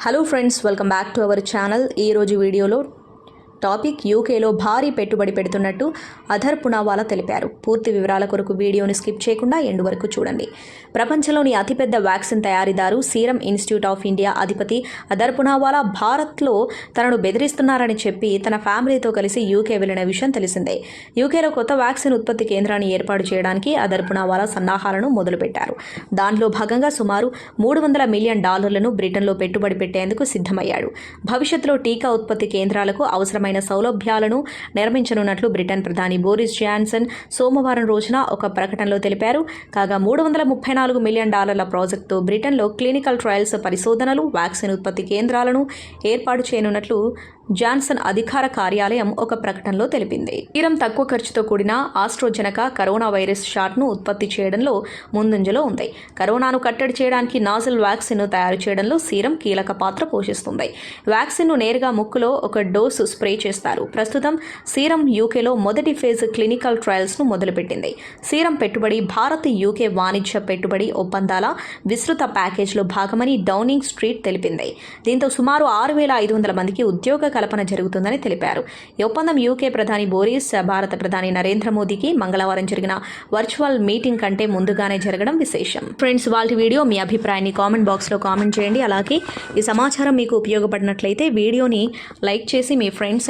Hello friends welcome back to our channel ఈరోజు వీడియోలో topic యూకేలో భారీ పెట్టుబడి పెడుతున్నట్టు అధర్ పునావాలా తెలిపారు. పూర్తి వివరాల కొరకు వీడియోను స్కిప్ చేయకుండా ఎండు వరకు చూడండి. ప్రపంచంలోని అతిపెద్ద వ్యాక్సిన్ తయారీదారు సీరం ఇన్స్టిట్యూట్ ఆఫ్ ఇండియా అధిపతి అధర్ పునావాలా భారత్లో తనను బెదిరిస్తున్నారని చెప్పి తన ఫ్యామిలీతో కలిసి యూకే వెళ్ళిన విషయం తెలిసిందే. యూకేలో కొత్త వ్యాక్సిన్ ఉత్పత్తి కేంద్రాన్ని ఏర్పాటు చేయడానికి అధర్ పునావాలా సన్నాహాలను మొదలుపెట్టారు. దానిలో భాగంగా సుమారు మూడు వందల మిలియన్ డాలర్లను బ్రిటన్లో పెట్టుబడి పెట్టేందుకు సిద్ధమయ్యాడు. భవిష్యత్తులో టీకా ఉత్పత్తి కేంద్రాలకు అవసరమైన సౌలభ్యాలను నిర్మించనున్నట్లు బ్రిటన్ ప్రధాని బోరిస్ జాన్సన్ సోమవారం రోజున ఒక ప్రకటనలో తెలిపారు. కాగా మూడు వందల ముప్పై నాలుగు మిలియన్ డాలర్ల ప్రాజెక్టుతో బ్రిటన్లో క్లినికల్ ట్రయల్స్ పరిశోధనలు వ్యాక్సిన్ ఉత్పత్తి కేంద్రాలను ఏర్పాటు చేయనున్నట్లు జాన్సన్ అధికార కార్యాలయం ఒక ప్రకటనలో తెలిపింది. తీరం తక్కువ ఖర్చుతో కూడిన ఆస్ట్రోజెనక కరోనా వైరస్ షాట్ను ఉత్పత్తి చేయడంలో ముందంజలో ఉంది. కరోనాను కట్టడి చేయడానికి నాజిల్ వ్యాక్సిన్ను తయారు చేయడంలో సీరం కీలక పాత్ర పోషిస్తుంది. వ్యాక్సిన్ను నేరుగా ముక్కులో ఒక డోసు స్ప్రే చేస్తారు. ప్రస్తుతం సీరం యూకేలో మొదటి ఫేజ్ క్లినికల్ ట్రయల్స్ను మొదలుపెట్టింది. సీరం పెట్టుబడి భారత్ యూకే వాణిజ్య పెట్టుబడి ఒప్పందాల విస్తృత ప్యాకేజ్లో భాగమని డౌనింగ్ స్ట్రీట్ తెలిపింది. దీంతో సుమారు ఆరు వేల ఐదు వందల మందికి ఉద్యోగ కల్పన జరుగుతుందని తెలిపారు. ఈ ఒప్పందం యూకే ప్రధాని బోరిస్ భారత ప్రధాని నరేంద్ర మోదీకి మంగళవారం జరిగిన వర్చువల్ మీటింగ్ కంటే ముందుగానే జరగడం విశేషం. ఫ్రెండ్స్ వాళ్ళ వీడియో మీ అభిప్రాయాన్ని కామెంట్ బాక్స్లో కామెంట్ చేయండి. అలాగే ఈ సమాచారం మీకు ఉపయోగపడినట్లయితే వీడియోని లైక్ చేసి మీ ఫ్రెండ్స్